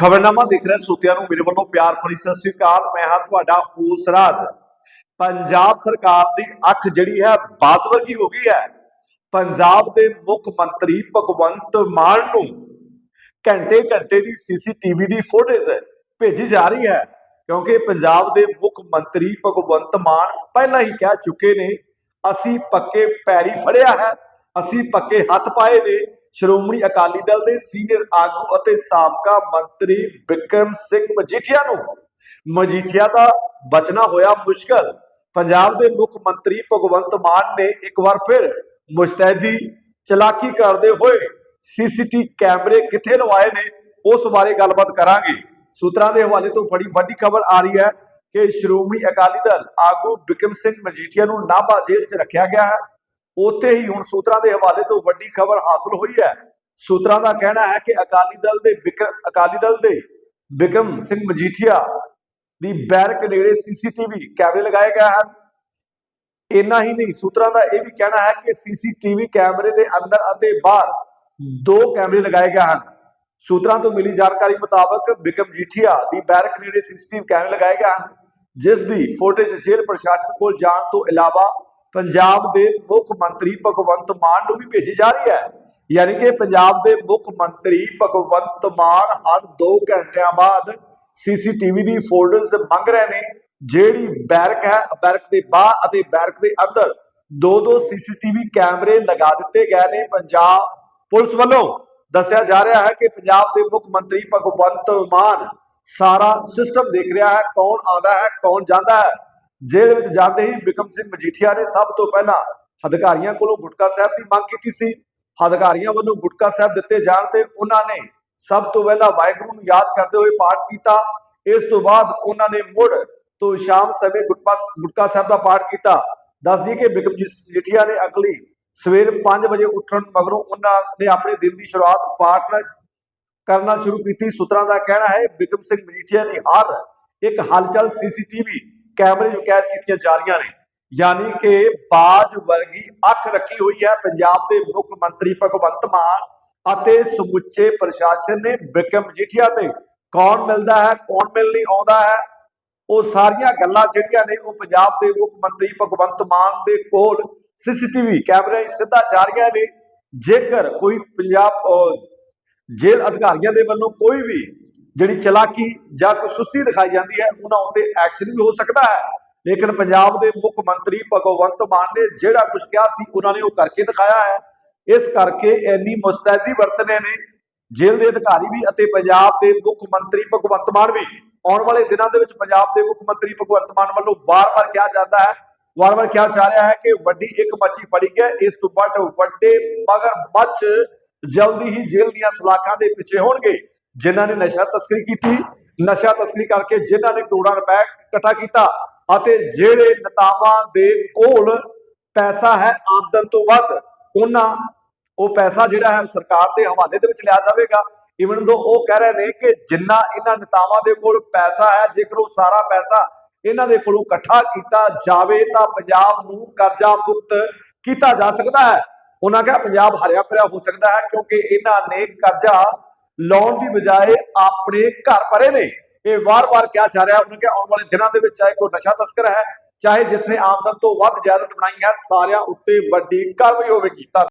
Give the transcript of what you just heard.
ਖਬਰਨਾਮਾ ਦੇਖ ਰਹੇ ਸੋਤਿਆਂ ਨੂੰ, ਮੇਰੇ ਵੱਲੋਂ ਪਿਆਰ ਭਰੀ ਸਤਿ ਸ੍ਰੀ ਅਕਾਲ। ਮੈਂ ਹਾਂ ਤੁਹਾਡਾ ਫੂਸਰਾਜ ਪੰਜਾਬ ਸਰਕਾਰ ਦੀ ਅੱਖ ਜਿਹੜੀ ਹੈ ਬਾਜ਼ ਵਰਗੀ ਹੋ ਗਈ ਹੈ। ਪੰਜਾਬ ਦੇ ਮੁੱਖ ਮੰਤਰੀ ਭਗਵੰਤ ਮਾਨ ਨੂੰ ਘੰਟੇ ਘੰਟੇ ਦੀ ਸੀਸੀਟੀਵੀ ਦੀ ਫੁਟੇਜ ਭੇਜੀ ਜਾ ਰਹੀ ਹੈ, ਕਿਉਂਕਿ ਪੰਜਾਬ ਦੇ ਮੁੱਖ ਮੰਤਰੀ ਭਗਵੰਤ ਮਾਨ ਪਹਿਲਾਂ ਹੀ ਕਹਿ ਚੁੱਕੇ ਨੇ, ਅਸੀਂ ਪੱਕੇ ਪੈਰੀ ਫੜਿਆ ਹੈ, ਅਸੀਂ ਪੱਕੇ ਹੱਥ ਪਾਏ ਨੇ ਸ਼੍ਰੋਮਣੀ ਅਕਾਲੀ ਦਲ ਦੇ ਸੀਨੀਅਰ ਆਗੂ ਅਤੇ ਸਾਬਕਾ ਮੰਤਰੀ ਬਿਕਰਮ ਸਿੰਘ ਮਜੀਠੀਆ ਨੂੰ ਮਜੀਠੀਆ ਦਾ ਬਚਣਾ ਹੋਇਆ ਮੁਸ਼ਕਲ। ਪੰਜਾਬ ਦੇ ਮੁੱਖ ਮੰਤਰੀ ਭਗਵੰਤ ਮਾਨ ਨੇ ਇੱਕ ਵਾਰ ਫਿਰ ਮੁਸ਼ਤੈਦੀ ਚਲਾਕੀ ਕਰਦੇ ਹੋਏ ਸੀਸੀਟੀ ਕੈਮਰੇ ਕਿੱਥੇ ਲਵਾਏ ਨੇ, ਉਸ ਬਾਰੇ ਗੱਲਬਾਤ ਕਰਾਂਗੇ। ਸੂਤਰਾਂ ਦੇ ਹਵਾਲੇ ਤੋਂ ਬੜੀ ਵੱਡੀ ਖਬਰ ਆ ਰਹੀ ਹੈ ਕਿ ਸ਼੍ਰੋਮਣੀ ਅਕਾਲੀ ਦਲ ਆਗੂ ਬਿਕਰਮ ਸਿੰਘ ਮਜੀਠੀਆ ਨੂੰ ਨਾਭਾ ਜੇਲ੍ਹ 'ਚ ਰੱਖਿਆ ਗਿਆ ਹੈ। ਉੱਥੇ ਹੀ ਹੁਣ ਸੂਤਰਾਂ ਦੇ ਹਵਾਲੇ ਤੋਂ ਵੱਡੀ ਖਬਰ ਹਾਸਲ ਹੋਈ ਹੈ। ਸੂਤਰਾਂ ਦਾ ਕਹਿਣਾ ਹੈ ਕਿ ਅਕਾਲੀ ਦਲ ਦੇ ਬਿਕਰ ਅਕਾਲੀ ਦਲ ਦੇ ਬਿਕਰਮ ਸਿੰਘ ਮਜੀਠੀਆ ਦੀ ਬੈਰਕ ਨੇੜੇ ਸੀਸੀਟੀਵੀ ਕੈਮਰੇ ਲਗਾਏ ਗਏ ਹਨ। ਇੰਨਾ ਹੀ ਨਹੀਂ, ਸੂਤਰਾਂ ਦਾ ਇਹ ਵੀ ਕਹਿਣਾ ਹੈ ਕਿ ਸੀਸੀਟੀਵੀ ਕੈਮਰੇ ਦੇ ਅੰਦਰ ਅਤੇ ਬਾਹਰ ਦੋ ਕੈਮਰੇ ਲਗਾਏ ਗਏ ਹਨ। ਸੂਤਰਾਂ ਤੋਂ ਮਿਲੀ ਜਾਣਕਾਰੀ ਮੁਤਾਬਕ ਬਿਕਮ ਜੀਠੀਆ ਦੀ ਬੈਰਕ ਨੇੜੇ ਸੀਸੀਟੀਵੀ ਕੈਮਰੇ ਲਗਾਏ ਗਏ ਹਨ, ਜਿਸ ਦੀ ਫੁਟੇਜ ਜੇਲ੍ਹ ਪ੍ਰਸ਼ਾਸਨ ਕੋਲ ਜਾਣ ਤੋਂ ਇਲਾਵਾ ਪੰਜਾਬ ਦੇ ਮੁੱਖ ਮੰਤਰੀ ਭਗਵੰਤ ਮਾਨ ਨੂੰ ਵੀ ਭੇਜੀ ਜਾ ਰਹੀ ਹੈ। ਯਾਨੀ ਕਿ ਪੰਜਾਬ ਦੇ ਮੁੱਖ ਮੰਤਰੀ ਭਗਵੰਤ ਮਾਨ ਹਰ 2 ਘੰਟਿਆਂ ਬਾਅਦ ਸੀਸੀਟੀਵੀ ਦੀ ਫੋਟੋਜ਼ ਮੰਗ ਰਹੇ ਨੇ, ਜਿਹੜੀ ਬੈਰਕ ਹੈ, ਬੈਰਕ ਦੇ ਬਾਹਰ ਅਤੇ ਬੈਰਕ ਦੇ ਅੰਦਰ ਦੋ ਦੋ ਸੀਸੀਟੀਵੀ ਕੈਮਰੇ ਲਗਾ ਦਿੱਤੇ ਗਏ ਨੇ। ਪੰਜਾਬ ਪੁਲਿਸ ਵੱਲੋਂ ਦੱਸਿਆ ਜਾ ਰਿਹਾ ਹੈ ਕਿ ਪੰਜਾਬ ਦੇ ਮੁੱਖ ਮੰਤਰੀ ਭਗਵੰਤ ਮਾਨ ਸਾਰਾ ਸਿਸਟਮ ਦੇਖ ਰਿਹਾ ਹੈ, ਕੌਣ ਆਉਂਦਾ ਹੈ, ਕੌਣ ਜਾਂਦਾ ਹੈ। ਜੇਲ੍ਹ ਵਿੱਚ ਜਾਂਦੇ ਹੀ ਬਿਕਮ ਸਿੰਘ ਮਜੀਠੀਆ ਨੇ ਸਭ ਤੋਂ ਪਹਿਲਾਂ ਅਧਿਕਾਰੀਆਂ ਕੋਲੋਂ ਗੁਟਕਾ ਸਾਹਿਬ ਦੀ ਮੰਗ ਕੀਤੀ ਸੀ। ਅਧਿਕਾਰੀਆਂ ਵੱਲੋਂ ਗੁਟਕਾ ਸਾਹਿਬ ਦਿੱਤੇ ਜਾਣ ਤੇ ਉਹਨਾਂ ਨੇ ਸਭ ਤੋਂ ਪਹਿਲਾਂ ਵਾਹਿਗੁਰੂ ਨੂੰ ਯਾਦ ਕਰਦੇ ਹੋਏ ਪਾਠ ਕੀਤਾ। ਇਸ ਤੋਂ ਬਾਅਦ ਉਹਨਾਂ ਨੇ ਮੁੜ ਤੋਂ ਸ਼ਾਮ ਸਮੇਂ ਗੁਟਕਾ ਸਾਹਿਬ ਦਾ ਪਾਠ ਕੀਤਾ। ਦੱਸ ਦਈਏ ਕਿ ਬਿਕਮ ਮਜੀਠੀਆ ਨੇ ਅਗਲੀ ਸਵੇਰ 5 ਵਜੇ ਉੱਠਣ ਮਗਰੋਂ ਉਹਨਾਂ ਨੇ ਆਪਣੇ ਦਿਨ ਦੀ ਸ਼ੁਰੂਆਤ ਪਾਠ ਨਾਲ ਕਰਨਾ ਸ਼ੁਰੂ ਕੀਤੀ। ਸੂਤਰਾਂ ਦਾ ਕਹਿਣਾ ਹੈ, ਬਿਕਰਮ ਸਿੰਘ ਮਜੀਠੀਆ ਦੀ ਹਰ ਇੱਕ ਹਲਚਲ ਸੀਸੀਟੀਵੀ ਕੈਮਰੇ 'ਚ ਕੈਦ ਕੀਤੀਆਂ ਜਾ ਰਹੀਆਂ ਨੇ। ਯਾਨੀ ਕਿ ਬਾਜ ਵਰਗੀ ਅੱਖ ਰੱਖੀ ਹੋਈ ਹੈ ਪੰਜਾਬ ਦੇ ਮੁੱਖ ਮੰਤਰੀ ਭਗਵੰਤ ਮਾਨ ਅਤੇ ਸਮੁੱਚੇ ਪ੍ਰਸ਼ਾਸਨ ਨੇ ਬਿਕਰਮ ਮਜੀਠੀਆ ਤੇ। ਕੌਣ ਮਿਲਦਾ ਹੈ ਕੌਣ ਮਿਲ ਨਹੀਂ ਆਉਂਦਾ ਹੈ? ਉਹ ਸਾਰੀਆਂ ਗੱਲਾਂ ਜਿਹੜੀਆਂ ਨੇ ਉਹ ਪੰਜਾਬ ਦੇ ਮੁੱਖ ਮੰਤਰੀ ਭਗਵੰਤ ਮਾਨ ਦੇ ਕੋਲ ਸੀਸੀਟੀਵੀ ਕੈਮਰੇ 'ਚ ਸਿੱਧਾ ਜਾ ਰਹੀਆਂ ਨੇ। ਜੇਕਰ ਕੋਈ ਪੰਜਾਬ ਅਹ, ਜੇਲ੍ਹ ਅਧਿਕਾਰੀਆਂ ਦੇ ਵੱਲੋਂ ਕੋਈ ਵੀ ਜਿਹੜੀ ਚਲਾਕੀ ਜਾਂ ਕੋਈ ਸੁਸਤੀ ਦਿਖਾਈ ਜਾਂਦੀ ਹੈ, ਉਹਨਾਂ ਉੱਤੇ ਐਕਸ਼ਨ ਵੀ ਹੋ ਸਕਦਾ ਹੈ। ਲੇਕਿਨ ਪੰਜਾਬ ਦੇ ਮੁੱਖ ਮੰਤਰੀ ਭਗਵੰਤ ਮਾਨ ਨੇ ਜਿਹੜਾ ਕੁਝ ਕਿਹਾ ਸੀ, ਉਹਨਾਂ ਨੇ ਉਹ ਕਰਕੇ ਦਿਖਾਇਆ ਹੈ। ਇਸ ਕਰਕੇ ਇੰਨੀ ਮੁਸਤੈਦੀ ਵਰਤਨੇ ਨੇ ਜੇਲ੍ਹ ਦੇ ਅਧਿਕਾਰੀ ਵੀ ਅਤੇ ਪੰਜਾਬ ਦੇ ਮੁੱਖ ਮੰਤਰੀ ਭਗਵੰਤ ਮਾਨ ਵੀ। ਆਉਣ ਵਾਲੇ ਦਿਨਾਂ ਦੇ ਵਿੱਚ ਪੰਜਾਬ ਦੇ ਮੁੱਖ ਮੰਤਰੀ ਭਗਵੰਤ ਮਾਨ ਵੱਲੋਂ ਵਾਰ-ਵਾਰ ਕਿਹਾ ਜਾਂਦਾ ਹੈ, ਵਾਰ-ਵਾਰ ਕਿਹਾ ਜਾ ਰਿਹਾ ਹੈ ਕਿ ਵੱਡੀ ਇੱਕ ਮੱਛੀ ਫੜੀ ਹੈ, ਇਸ ਤੋਂ ਵੱਡ ਵੱਡੇ ਮਗਰ ਮੱਛ ਜਲਦੀ ਹੀ ਜੇਲ੍ਹ ਦੀਆਂ ਸਲਾਖਾਂ ਦੇ ਪਿੱਛੇ ਹੋਣਗੇ। ਜਿਨ੍ਹਾਂ ਨੇ ਨਸ਼ਾ ਤਸਕਰੀ ਕੀਤੀ, ਨਸ਼ਾ ਤਸਕਰੀ ਕਰਕੇ ਜਿਨ੍ਹਾਂ ਨੇ ਕਰੋੜਾਂ ਰੁਪਏ ਇਕੱਠਾ ਕੀਤਾ ਅਤੇ ਜਿਹੜੇ ਨੇਤਾਵਾਂ ਦੇ ਕੋਲ ਪੈਸਾ ਹੈ ਆਮਦਨ ਤੋਂ ਵੱਧ, ਉਹਨਾਂ ਉਹ ਪੈਸਾ ਜਿਹੜਾ ਹੈ ਸਰਕਾਰ ਦੇ ਹਵਾਲੇ ਦੇ ਵਿੱਚ ਲਿਆ ਜਾਵੇਗਾ। ਇਵਨ ਦੋ ਉਹ ਕਹਿ ਰਹੇ ਨੇ ਕਿ ਜਿੰਨਾ ਇਹਨਾਂ ਨੇਤਾਵਾਂ ਦੇ ਕੋਲ ਪੈਸਾ ਹੈ, ਜੇਕਰ ਉਹ ਸਾਰਾ ਪੈਸਾ ਇਹਨਾਂ ਦੇ ਕੋਲੋਂ ਇਕੱਠਾ ਕੀਤਾ ਜਾਵੇ, ਤਾਂ ਪੰਜਾਬ ਨੂੰ ਕਰਜ਼ਾ ਮੁਕਤ ਕੀਤਾ ਜਾ ਸਕਦਾ ਹੈ। ਉਹਨਾਂ ਕਿਹਾ ਪੰਜਾਬ ਹਰਿਆ ਭਰਿਆ ਹੋ ਸਕਦਾ ਹੈ ਕਿਉਂਕਿ ਇਹਨਾਂ ਨੇ ਕਰਜ਼ਾ ਲਾਉਣ ਦੀ ਬਜਾਏ ਆਪਣੇ ਘਰ ਭਰੇ ਨੇ। ਇਹ ਵਾਰ-ਵਾਰ ਕਿਹਾ ਜਾ ਰਿਹਾ, ਉਹਨਾਂ ਕਿ ਆਉਣ ਵਾਲੇ ਦਿਨਾਂ ਦੇ ਵਿੱਚ ਚਾਹੇ ਕੋਈ ਨਸ਼ਾ ਤਸਕਰ ਹੈ, ਚਾਹੇ ਜਿਸ ਨੇ ਆਮਦਨ ਤੋਂ ਵੱਧ ਜਾਇਦਾਦ ਬਣਾਈ ਹੈ, ਸਾਰਿਆਂ ਉੱਤੇ ਵੱਡੀ ਕਾਰਵਾਈ ਹੋਵੇਗੀ। ਧੰਨਵਾਦ